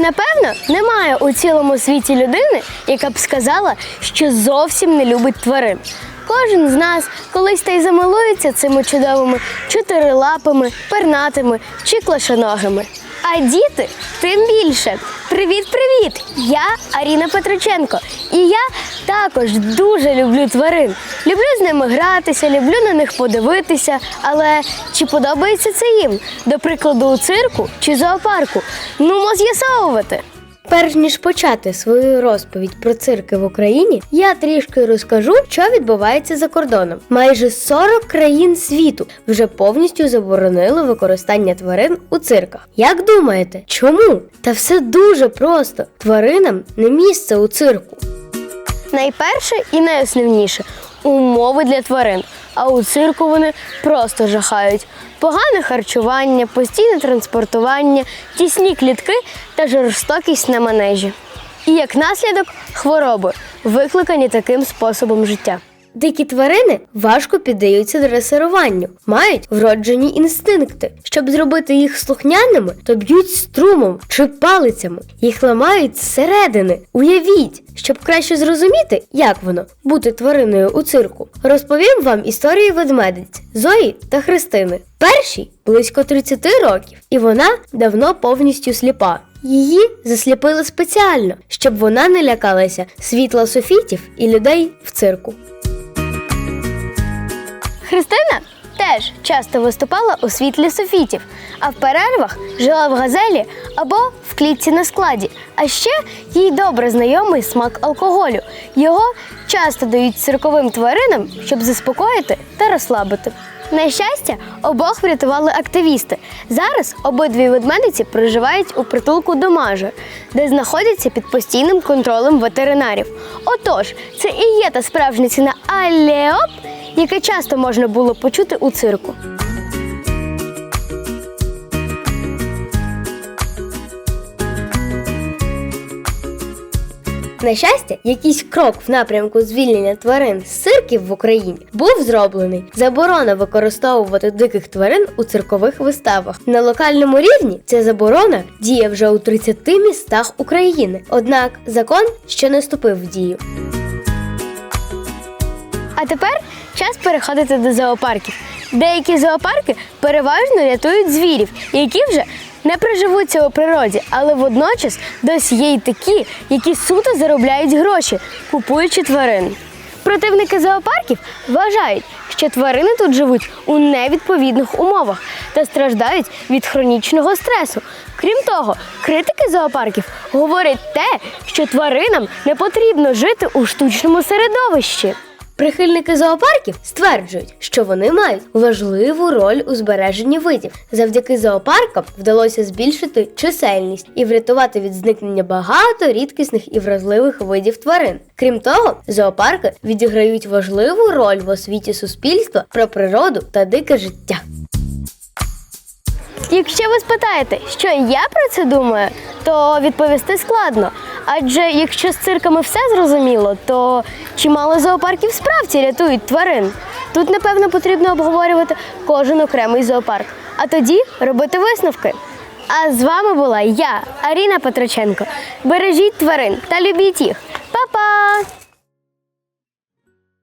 Напевно, немає у цілому світі людини, яка б сказала, що зовсім не любить тварин. Кожен з нас колись та й замилується цими чудовими чотирилапими, пернатими чи клашоногими. А діти тим більше. Привіт-привіт! Я Аріна Петриченко. І я також дуже люблю тварин. Люблю з ними гратися, люблю на них подивитися. Але чи подобається це їм? До прикладу, у цирку чи зоопарку? Ну, з'ясовувати. Перш ніж почати свою розповідь про цирки в Україні, я трішки розкажу, що відбувається за кордоном. Майже 40 країн світу вже повністю заборонили використання тварин у цирках. Як думаєте, чому? Та все дуже просто: тваринам не місце у цирку. Найперше і найосновніше умови для тварин. А у цирку вони просто жахають. Погане харчування, постійне транспортування, тісні клітки та жорстокість на манежі. І як наслідок хвороби, викликані таким способом життя. Дикі тварини важко піддаються дресируванню, мають вроджені інстинкти. Щоб зробити їх слухняними, то б'ють струмом чи палицями, їх ламають зсередини. Уявіть, щоб краще зрозуміти, як воно бути твариною у цирку. Розповім вам історію ведмедиць Зої та Христини. Першій близько 30 років, і вона давно повністю сліпа. Її засліпили спеціально, щоб вона не лякалася світла софітів і людей в цирку. Христина теж часто виступала у світлі софітів, а в перервах жила в газелі або в клітці на складі. А ще їй добре знайомий смак алкоголю. Його часто дають цирковим тваринам, щоб заспокоїти та розслабити. На щастя, обох врятували активісти. Зараз обидві ведмедиці проживають у притулку до Мажи, де знаходяться під постійним контролем ветеринарів. Отож, це і є та справжня ціна Алеоп, яке часто можна було почути у цирку. На щастя, якийсь крок в напрямку звільнення тварин з цирків в Україні був зроблений. Заборона використовувати диких тварин у циркових виставах. На локальному рівні ця заборона діє вже у 30 містах України. Однак закон ще не вступив в дію. Тепер час переходити до зоопарків. Деякі зоопарки переважно рятують звірів, які вже не приживуться у природі, але водночас досі є й такі, які суто заробляють гроші, купуючи тварин. Противники зоопарків вважають, що тварини тут живуть у невідповідних умовах та страждають від хронічного стресу. Крім того, критики зоопарків говорять те, що тваринам не потрібно жити у штучному середовищі. Прихильники зоопарків стверджують, що вони мають важливу роль у збереженні видів. Завдяки зоопаркам вдалося збільшити чисельність і врятувати від зникнення багато рідкісних і вразливих видів тварин. Крім того, зоопарки відіграють важливу роль в освіті суспільства про природу та дике життя. Якщо ви спитаєте, що я про це думаю, то відповісти складно. Адже якщо з цирками все зрозуміло, то чимало зоопарків справді рятують тварин. Тут, напевно, потрібно обговорювати кожен окремий зоопарк, а тоді робити висновки. А з вами була я, Аріна Петроченко. Бережіть тварин та любіть їх.